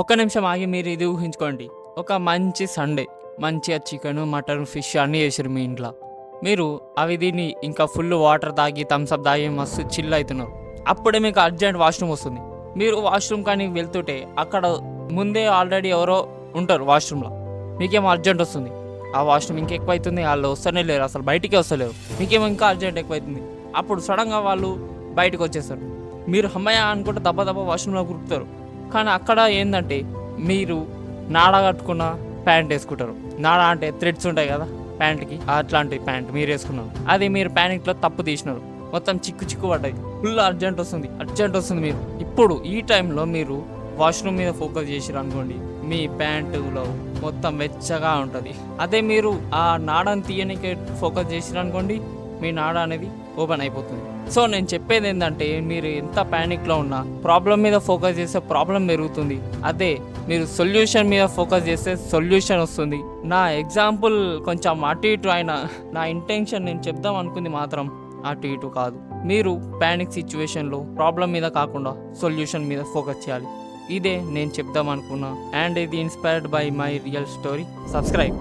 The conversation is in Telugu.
ఒక్క నిమిషం ఆగి మీరు ఇది ఊహించుకోండి. ఒక మంచి సండే మంచిగా చికెన్ మటన్ ఫిష్ అన్నీ చేసారు మీ ఇంట్లో. మీరు అవి దీన్ని ఇంకా ఫుల్ వాటర్ తాగి థమ్స్అప్ తాగి మస్తు చిల్ అవుతున్నారు అప్పుడే మీకు అర్జెంట్ వాష్రూమ్ వస్తుంది. మీరు వాష్రూమ్ కానీ వెళ్తుంటే అక్కడ ముందే ఆల్రెడీ ఎవరో ఉంటారు వాష్రూమ్లో. మీకేమో అర్జెంట్ వస్తుంది. ఆ వాష్రూమ్ ఇంకా ఎక్కువ అవుతుంది వాళ్ళు వస్తూనే లేరు అసలు బయటికి వస్తలేరు. మీకేమో ఇంకా అర్జెంట్ ఎక్కువ అవుతుంది అప్పుడు సడన్గా వాళ్ళు బయటకు వచ్చేస్తారు. మీరు అమ్మాయి అనుకుంటే దెబ్బ దెబ్బ వాష్రూమ్లో కురుకుతారు. కానీ అక్కడ ఏంటంటే మీరు నాడ కట్టుకున్న ప్యాంట్ వేసుకుంటారు. నాడ అంటే థ్రెడ్స్ ఉంటాయి కదా ప్యాంట్కి. అట్లాంటి ప్యాంట్ మీరు వేసుకున్నారు. అది మీరు ప్యాంట్లో తప్పు తీసినారు. మొత్తం చిక్కు చిక్కు పడ్డాయి. ఫుల్ అర్జెంట్ వస్తుంది అర్జెంట్ వస్తుంది మీరు. ఇప్పుడు ఈ టైంలో మీరు వాష్రూమ్ మీద ఫోకస్ చేసిరు అనుకోండి మీ ప్యాంటులో మొత్తం వెచ్చగా ఉంటుంది. అదే మీరు ఆ నాడని తీయనికే ఫోకస్ చేసిరు అనుకోండి మీ నాడ అనేది ఓపెన్ అయిపోతుంది. సో నేను చెప్పేది ఏంటంటే మీరు ఎంత ప్యానిక్లో ఉన్నా ప్రాబ్లం మీద ఫోకస్ చేస్తే ప్రాబ్లం పెరుగుతుంది. అదే మీరు సొల్యూషన్ మీద ఫోకస్ చేస్తే సొల్యూషన్ వస్తుంది. నా ఎగ్జాంపుల్ కొంచెం అటు ఇటు అయినా నా ఇంటెన్షన్ నేను చెప్దాం అనుకుంది మాత్రం అటు ఇటు కాదు. మీరు ప్యానిక్ సిచ్యువేషన్లో ప్రాబ్లం మీద కాకుండా సొల్యూషన్ మీద ఫోకస్ చేయాలి. ఇదే నేను చెప్దాం అనుకున్నా. అండ్ ఇది inspired by my real story subscribe